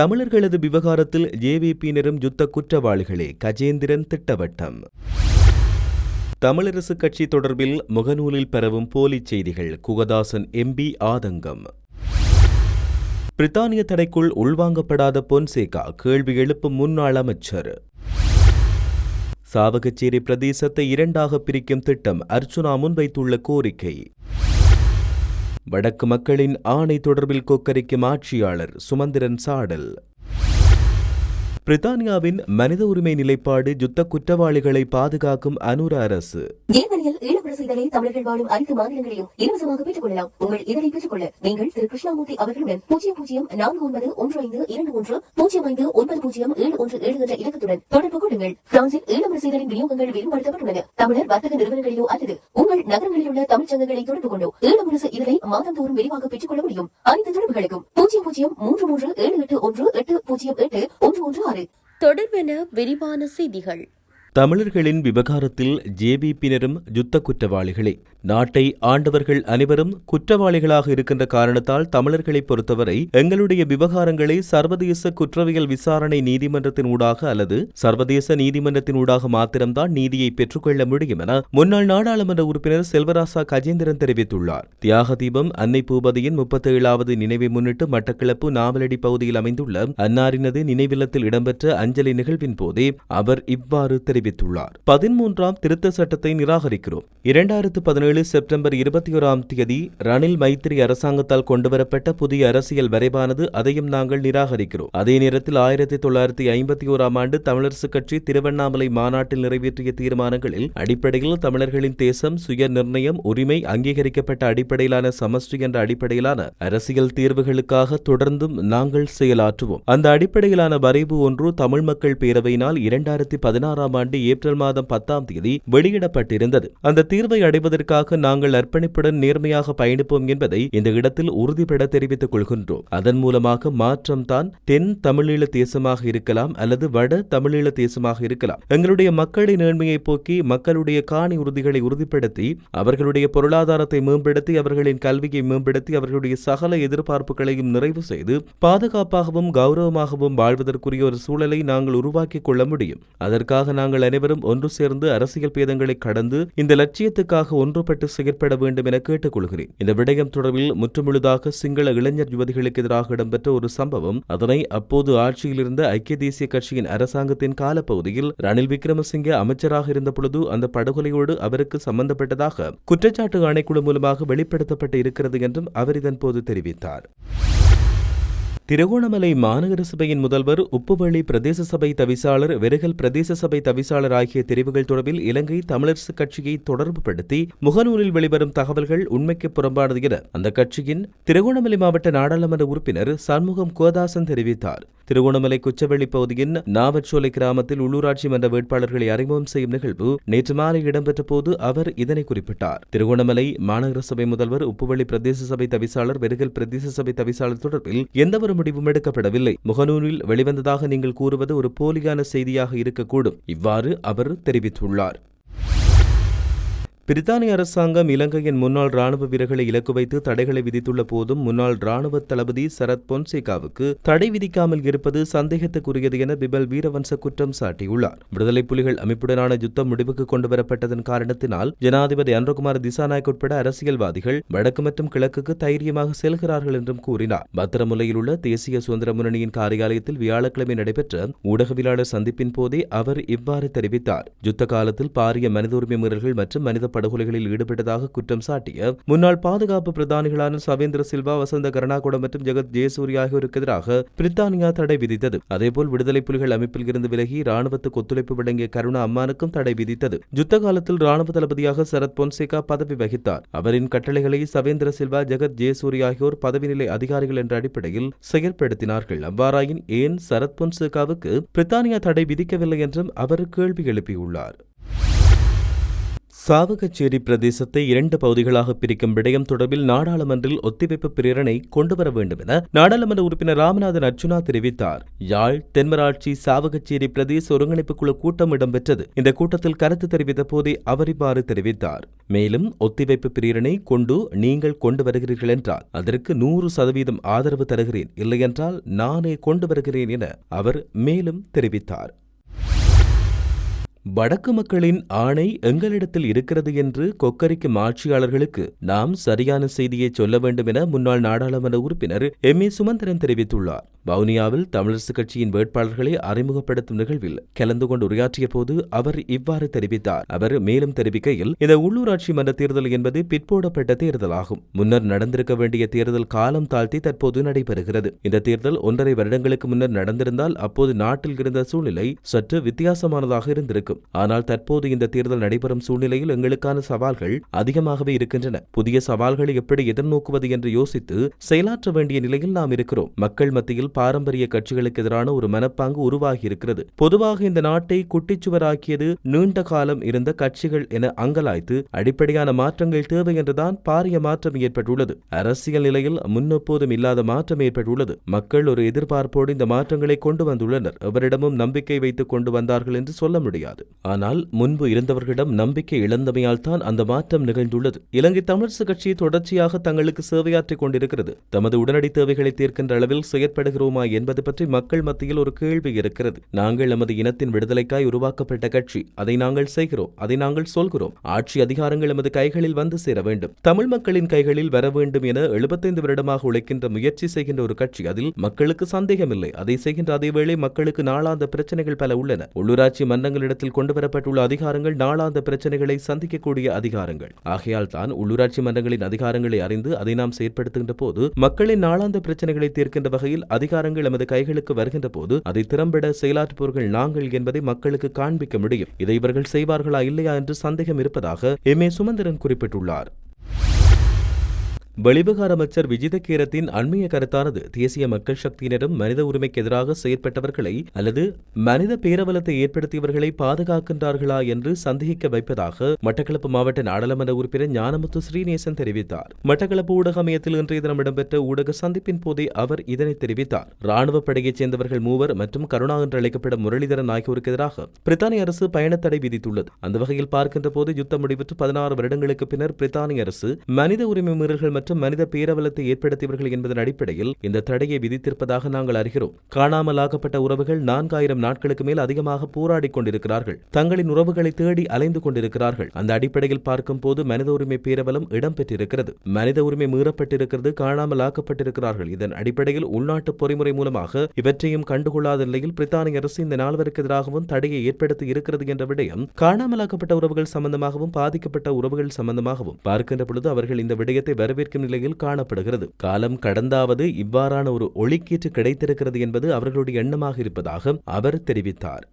தமிழர்களது விவகாரத்தில் ஜேவிபியினரும் யுத்த குற்றவாளிகளே கஜேந்திரன் திட்டவட்டம். தமிழரசு கட்சி தொடர்பில் முகநூலில் பரவும் போலிச் செய்திகள் குகதாசன் எம்பி ஆதங்கம். பிரித்தானிய தடைக்குள் உள்வாங்கப்படாத பொன்சேகா கேள்வி எழுப்பும் முன்னாள் அமைச்சர். சாவகச்சேரி பிரதேசத்தை இரண்டாக பிரிக்கும் திட்டம் அர்ச்சுனா முன்வைத்துள்ள கோரிக்கை. வடக்கு மக்களின் ஆணை தொடர்பில் கொக்கரிக்கும் ஆட்சியாளர் சுமந்திரன் சாடல். பிரித்தானியாவின் மனித உரிமை நிலைப்பாடு யுத்த குற்றவாளிகளை பாதுகாக்கும் அனுர அரசு. ஜெர்மனியில் தமிழர்கள் வாழும் அனைத்து இலவசமாக பெற்றுக் கொள்ளலாம் உங்கள் நீங்கள் திரு கிருஷ்ணாமூர்த்தி அவர்களுடன் பூஜ்ஜியம் பூஜ்ஜியம் நான்கு ஒன்பது ஒன்று ஐந்து இரண்டு ஒன்று பூஜ்ஜியம் ஐந்து ஒன்பது பூஜ்ஜியம் ஏழு ஒன்று ஏழு என்ற இலக்கத்துடன் தொடர்பு கொள்ளுங்கள். பிரான்சில் ஈழப்பரசு விநியோகங்கள் தமிழர் வர்த்தக நிறுவனங்களிலோ அல்லது உங்கள் நகரங்களில் உள்ள சங்கங்களை தொடர்பு கொண்டோ ஈழப்பரசு இதழை மாதந்தோறும் விரிவாக பெற்றுக் கொள்ள முடியும். அனைத்து தொடர்புகளுக்கும் பூஜ்ஜியம் பூஜ்ஜியம் மூன்று மூன்று ஏழு எட்டு ஒன்று எட்டு பூஜ்ஜியம் எட்டு ஒன்று ஒன்று வருமாறு தொடர்பென விரிவான செய்திகள். தமிழர்களின் விவகாரத்தில் ஜேபிபியினரும் யுத்த குற்றவாளிகளே. நாட்டை ஆண்டவர்கள் அனைவரும் குற்றவாளிகளாக இருக்கின்ற காரணத்தால் தமிழர்களை பொறுத்தவரை எங்களுடைய விவகாரங்களை சர்வதேச குற்றவியல் விசாரணை நீதிமன்றத்தின் ஊடாக அல்லது சர்வதேச நீதிமன்றத்தின் ஊடாக மாத்திரம்தான் நீதியை பெற்றுக்கொள்ள முடியும் என முன்னாள் நாடாளுமன்ற உறுப்பினர் செல்வராசா கஜேந்திரன் தெரிவித்துள்ளார். தியாக தீபம் அன்னை பூபதியின் முப்பத்தி ஏழாவது நினைவை முன்னிட்டு மட்டக்களப்பு நாவலடி பகுதியில் அமைந்துள்ள அன்னாரினது நினைவில்லத்தில் இடம்பெற்ற அஞ்சலி நிகழ்வின் போதே அவர் இவ்வாறு தெரிவித்துள்ளார். பதிமூன்றாம் திருத்த சட்டத்தை நிராகரிக்கிறோம். இரண்டாயிரத்து பதினேழு செப்டம்பர் இருபத்தி ஓராம் தேதி ரணில் மைத்திரி அரசாங்கத்தால் கொண்டுவரப்பட்ட புதிய அரசியல் வரைவானது அதையும் நாங்கள் நிராகரிக்கிறோம். அதே நேரத்தில் ஆயிரத்தி தொள்ளாயிரத்தி ஐம்பத்தி ஓராம் ஆண்டு தமிழரசுக் கட்சி திருவண்ணாமலை மாநாட்டில் நிறைவேற்றிய தீர்மானங்களில் அடிப்படையில் தமிழர்களின் தேசம் சுய நிர்ணயம் உரிமை அங்கீகரிக்கப்பட்ட அடிப்படையிலான சமஷ்டி என்ற அடிப்படையிலான அரசியல் தீர்வுகளுக்காக தொடர்ந்தும் நாங்கள் செயலாற்றுவோம். அந்த அடிப்படையிலான வரைவு ஒன்று தமிழ் மக்கள் பேரவையினால் இரண்டாயிரத்தி பதினாறாம் ஆண்டு ஏப்ரல் மாதம் பத்தாம் தேதி வெளியிடப்பட்டிருந்தது. அந்த தீர்வை அடைவதற்காக நாங்கள் அர்ப்பணிப்புடன் நேர்மையாக பயணிப்போம் என்பதை இந்த இடத்தில் உறுதிபட தெரிவித்துக் கொள்கின்றோம். அதன் மூலமாக மாற்றம்தான் தென் தமிழீழ தேசமாக இருக்கலாம் அல்லது வட தமிழீழ தேசமாக இருக்கலாம். எங்களுடைய மக்களின் நேர்மையை போக்கி மக்களுடைய காணி உறுதிகளை உறுதிப்படுத்தி அவர்களுடைய பொருளாதாரத்தை மேம்படுத்தி அவர்களின் கல்வியை மேம்படுத்தி அவர்களுடைய சகல எதிர்பார்ப்புகளையும் நிறைவு செய்து பாதுகாப்பாகவும் கௌரவமாகவும் வாழ்வதற்குரிய ஒரு சூழலை நாங்கள் உருவாக்கிக் கொள்ள முடியும். அதற்காக நாங்கள் அனைவரும் ஒன்று சேர்ந்து அரசியல் பேதங்களை கடந்து இந்த லட்சியத்துக்காக ஒன்றுபட்டு செயற்பட வேண்டும் என கேட்டுக்கொள்கிறேன். இந்த விடயம் தொடர்பில் முற்றுமுழுதாக சிங்கள இளைஞர் யுவதிகளுக்கு எதிராக இடம்பெற்ற ஒரு சம்பவம். அதனை அப்போது ஆட்சியில் இருந்த ஐக்கிய தேசிய கட்சியின் அரசாங்கத்தின் காலப்பகுதியில் ரணில் விக்ரமசிங்கே அமைச்சராக இருந்த பொழுது அந்த படுகொலையோடு அவருக்கு சம்பந்தப்பட்டதாக குற்றச்சாட்டு ஆணைக்குழு மூலமாக வெளிப்படுத்தப்பட்டு இருக்கிறது என்றும் அவர் இதன்போது தெரிவித்தார். திருகோணமலை மாநகர சபையின் முதல்வர் உப்புவழி பிரதேச சபை தவிசாளர் வெறுகல் பிரதேச சபை தவிசாளர் ஆகிய தெரிவுகள் தொடர்பில் இலங்கை தமிழரசுக் கட்சியை தொடர்புபடுத்தி முகநூலில் வெளிவரும் தகவல்கள் உண்மைக்கு புறம்பானது என அந்த கட்சியின் திருகோணமலை மாவட்ட நாடாளுமன்ற உறுப்பினர் சண்முகம் கோதாசன் தெரிவித்தார். திருகோணமலை குச்சவெளி பகுதியின் நாவச்சோலை கிராமத்தில் உள்ளூராட்சி மன்ற வேட்பாளர்களை அறிமுகம் செய்யும் நிகழ்வு நேற்று மாலை இடம்பெற்ற போது அவர் இதனை குறிப்பிட்டார். திருகோணமலை மாநகர சபை முதல்வர் உப்புவழி பிரதேச சபை தவிசாளர் வெறுகல் பிரதேச சபை தவிசாளர் தொடர்பில் எந்தவொரு முடிவும் எடுக்கப்படவில்லை. முகநூலில் வெளிவந்ததாக நீங்கள் கூறுவது ஒரு போலியான செய்தியாக இருக்கக்கூடும். இவ்வாறு அவர் தெரிவித்துள்ளார். பிரித்தானிய அரசாங்கம் இலங்கையின் முன்னாள் ராணுவ வீரர்களை இலக்கு வைத்து தடைகளை விதித்துள்ள போதும் முன்னாள் ராணுவ தளபதி சரத் பொன்சேகாவுக்கு தடை விதிக்காமல் இருப்பது சந்தேகத்துக்குரியது என பிபல் வீரவன்ச குற்றம் சாட்டியுள்ளார். விடுதலை புலிகள் அமைப்புடனான யுத்தம் முடிவுக்கு கொண்டுவரப்பட்டதன் காரணத்தினால் ஜனாதிபதி அன்றகுமார் திசாநாயக் உட்பட அரசியல்வாதிகள் வடக்கு மற்றும் கிழக்குக்கு தைரியமாக செல்கிறார்கள் என்றும் கூறினார். பத்திரமுலையில் உள்ள தேசிய சுதந்திர முன்னணியின் காரியாலயத்தில் வியாழக்கிழமை நடைபெற்ற ஊடகவியலாளர் சந்திப்பின் போதே அவர் இவ்வாறு தெரிவித்தார். யுத்த காலத்தில் பாரிய மனித உரிமை மீறல்கள் மற்றும் மனித படுகொலைகளில் ஈடுபட்டதாக குற்றம் சாட்டிய முன்னாள் பாதுகாப்பு பிரதானிகளான சவேந்திர சில்வா வசந்த கருணாகுடம் மற்றும் ஜெகத் ஜெயசூரி ஆகியோருக்கு எதிராக பிரித்தானியா தடை விதித்தது. அதேபோல் விடுதலை புலிகள் அமைப்பில் இருந்து விலகி ராணுவத்துக்கு ஒத்துழைப்பு வழங்கிய கருணா அம்மானுக்கும் தடை விதித்தது. யுத்த காலத்தில் ராணுவ தளபதியாக சரத் பொன்சேகா பதவி வகித்தார். அவரின் கட்டளைகளை சவேந்திர சில்வா ஜெகத் ஜெயசூரி ஆகியோர் பதவி நிலை அதிகாரிகள் என்ற அடிப்படையில் செயல்படுத்தினார்கள். அவ்வாறாயின் ஏன் சரத் பொன்சேகாவுக்கு பிரித்தானியா தடை விதிக்கவில்லை என்றும் அவர் கேள்வி எழுப்பியுள்ளார். சாவகச்சேரி பிரதேசத்தை இரண்டு பகுதிகளாக பிரிக்கும் விடயம் தொடர்பில் நாடாளுமன்றில் ஒத்திவைப்பு பிரேரணை கொண்டுவர வேண்டும் என நாடாளுமன்ற உறுப்பினர் ராமநாதன் அர்ச்சுனா தெரிவித்தார். யாழ் தென்மராட்சி சாவகச்சேரி பிரதேச ஒருங்கிணைப்பு குழு கூட்டம் இடம்பெற்றது. இந்த கூட்டத்தில் கருத்து தெரிவித்த போதே அவர் இவ்வாறு தெரிவித்தார். மேலும் ஒத்திவைப்பு பிரேரணை கொண்டு நீங்கள் கொண்டு வருகிறீர்கள் என்றால் அதற்கு நூறு சதவீதம் ஆதரவு தருகிறேன். இல்லையென்றால் நானே கொண்டு வருகிறேன் என அவர் மேலும் தெரிவித்தார். வடக்கு மக்களின் ஆணை எங்களிடத்தில் இருக்கிறது என்று கொக்கரிக்கும் ஆட்சியாளர்களுக்கு நாம் சரியான செய்தியை சொல்ல வேண்டும் என முன்னாள் நாடாளுமன்ற உறுப்பினர் எம். ஏ. சுமந்திரன் தெரிவித்துள்ளார். வவுனியாவில் தமிழரசுக் கட்சியின் வேட்பாளர்களை அறிமுகப்படுத்தும் நிகழ்வில் கலந்து கொண்டு உரையாற்றிய போது அவர் இவ்வாறு தெரிவித்தார். அவர் மேலும் தெரிவிக்கையில் இந்த உள்ளூராட்சி மன்ற தேர்தல் என்பது பிற்போடப்பட்ட தேர்தலாகும். முன்னர் நடந்திருக்க வேண்டிய தேர்தல் காலம் தாழ்த்தி தற்போது நடைபெறுகிறது. இந்த தேர்தல் ஒன்றரை வருடங்களுக்கு முன்னர் நடந்திருந்தால் அப்போது நாட்டில் இருந்த சூழ்நிலை சற்று வித்தியாசமானதாக இருந்திருக்கும். ஆனால் தற்போது இந்த தேர்தல் நடைபெறும் சூழ்நிலையில் எங்களுக்கான சவால்கள் அதிகமாகவே இருக்கின்றன. புதிய சவால்களை எப்படி எதிர்நோக்குவது என்று யோசித்து செயலாற்ற வேண்டிய நிலையில் நாம் இருக்கிறோம். மக்கள் மத்தியில் பாரம்பரிய கட்சிகளுக்கு எதிரான ஒரு மனப்பாங்கு உருவாகி இருக்கிறது பொதுவாக இந்த நாட்டை குட்டிச்சுவராக்கியது நீண்ட காலம் இருந்த கட்சிகள் என அங்கலாய்த்து அடிப்படையான மாற்றங்கள் தேவை என்றுதான் பாரிய மாற்றம் ஏற்பட்டுள்ளது. அரசியல் நிலையில் முன்னெப்போதும் இல்லாத மாற்றம் ஏற்பட்டுள்ளது. மக்கள் ஒரு எதிர்பார்ப்போடு இந்த மாற்றங்களை கொண்டு வந்துள்ளனர். எவரிடமும் நம்பிக்கை வைத்துக் கொண்டு வந்தார்கள் என்று சொல்ல முடியாது. ஆனால் முன்பு இருந்தவர்களிடம் நம்பிக்கை இழந்தமையால் தான் அந்த மாற்றம் நிகழ்ந்துள்ளது. இலங்கை தமிழரசு கட்சி தொடர்ச்சியாக தங்களுக்கு சேவையாற்றிக் கொண்டிருக்கிறது. தமது உடனடி தேவைகளை தீர்க்கின்ற அளவில் செயற்படுகிறோமா என்பது பற்றி மக்கள் மத்தியில் ஒரு கேள்வி இருக்கிறது. நாங்கள் நமது இனத்தின் விடுதலைக்காய் உருவாக்கப்பட்ட கட்சி. அதை நாங்கள் செய்கிறோம். அதை நாங்கள் சொல்கிறோம். ஆட்சி அதிகாரங்கள் எமது கைகளில் வந்து சேர வேண்டும். தமிழ் மக்களின் கைகளில் வர வேண்டும் என எழுபத்தைந்து வருடமாக உழைக்கின்ற முயற்சி செய்கின்ற ஒரு கட்சி. அதில் மக்களுக்கு சந்தேகமில்லை. அதை செய்கின்ற அதேவேளை மக்களுக்கு நாளாந்த பிரச்சனைகள் பல உள்ளன. உள்ளூராட்சி மன்றங்களிடத்தில் கொண்டு வரப்பட்டுள்ள அதிகாரங்கள் நாளாந்த பிரச்சனைகளை சந்திக்கக்கூடிய அதிகாரங்கள். ஆகையால் தான் உள்ளூராட்சி மன்றங்களின் அதிகாரங்களை அறிந்து அதை நாம் செயற்படுத்துகின்ற போது மக்களின் நாளாந்த பிரச்சனைகளை தீர்க்கின்ற வகையில் அதிகாரங்கள் எமது கைகளுக்கு வருகின்ற போது அதை திறம்பட செயலாற்றுபவர்கள் நாங்கள் என்பதை மக்களுக்கு காண்பிக்க முடியும். இதை இவர்கள் செய்வார்களா இல்லையா என்று சந்தேகம் இருப்பதாக எம் ஏ சுமந்திரன் குறிப்பிட்டுள்ளார். வெளிவிகார அமைச்சர் விஜித கேரத்தின் அண்மைய கருத்தானது தேசிய மக்கள் சக்தியினரும் மனித உரிமைக்கு எதிராக செயற்பட்டவர்களை அல்லது மனித பேரவலத்தை ஏற்படுத்தியவர்களை பாதுகாக்கின்றார்களா என்று சந்தேகிக்க வைப்பதாக மட்டக்களப்பு மாவட்ட நாடாளுமன்ற உறுப்பினர் ஞானமுத்து ஸ்ரீநேசன் தெரிவித்தார். மட்டக்களப்பு ஊடக மையத்தில் இன்றைய தினம் இடம்பெற்ற ஊடக சந்திப்பின் போதே அவர் இதனை தெரிவித்தார். ராணுவ படையைச் சேர்ந்தவர்கள் மூவர் மற்றும் கருணா என்று அழைக்கப்படும் முரளிதரன் ஆகியோருக்கு எதிராக பிரித்தானிய அரசு பயணத்தடை விதித்துள்ளது. அந்த வகையில் பார்க்கின்ற போது யுத்தம் முடிவுற்று பதினாறு வருடங்களுக்கு பின்னர் பிரித்தானிய அரசு மனித உரிமை மீறல்கள் மற்றும் மனித பேரவலத்தை ஏற்படுத்தியவர்கள் என்பதன் அடிப்படையில் இந்த தடையை விதித்திருப்பதாக நாங்கள் அறிகிறோம். காணாமல் உறவுகள் நான்காயிரம் நாட்களுக்கு மேல் அதிகமாக போராடிக் கொண்டிருக்கிறார்கள். தங்களின் உறவுகளை தேடி அலைந்து கொண்டிருக்கிறார்கள். அந்த அடிப்படையில் பார்க்கும் போது மனித உரிமை பேரவலம் இடம்பெற்றிருக்கிறது. மனித உரிமை மீறப்பட்டிருக்கிறது காணாமல் ஆக்கப்பட்டிருக்கிறார்கள் இதன் அடிப்படையில் உள்நாட்டு பொறிமுறை மூலமாக இவற்றையும் கண்டுகொள்ளாத நிலையில் பிரித்தானிய அரசு இந்த நால்வருக்கு எதிராகவும் தடையை ஏற்படுத்தி இருக்கிறது என்ற விடயம் காணாமலாக்கப்பட்ட உறவுகள் சம்பந்தமாகவும் பாதிக்கப்பட்ட உறவுகள் சம்பந்தமாகவும் பார்க்கின்ற பொழுது அவர்கள் இந்த விடயத்தை வரவேற்கும் நிலையில் காணப்படுகிறது. காலம் கடந்தாவது இவ்வாறான ஒரு ஒளிக்கீற்று கிடைத்திருக்கிறது என்பது அவர்களுடைய எண்ணமாக இருப்பதாக அவர் தெரிவித்தார்.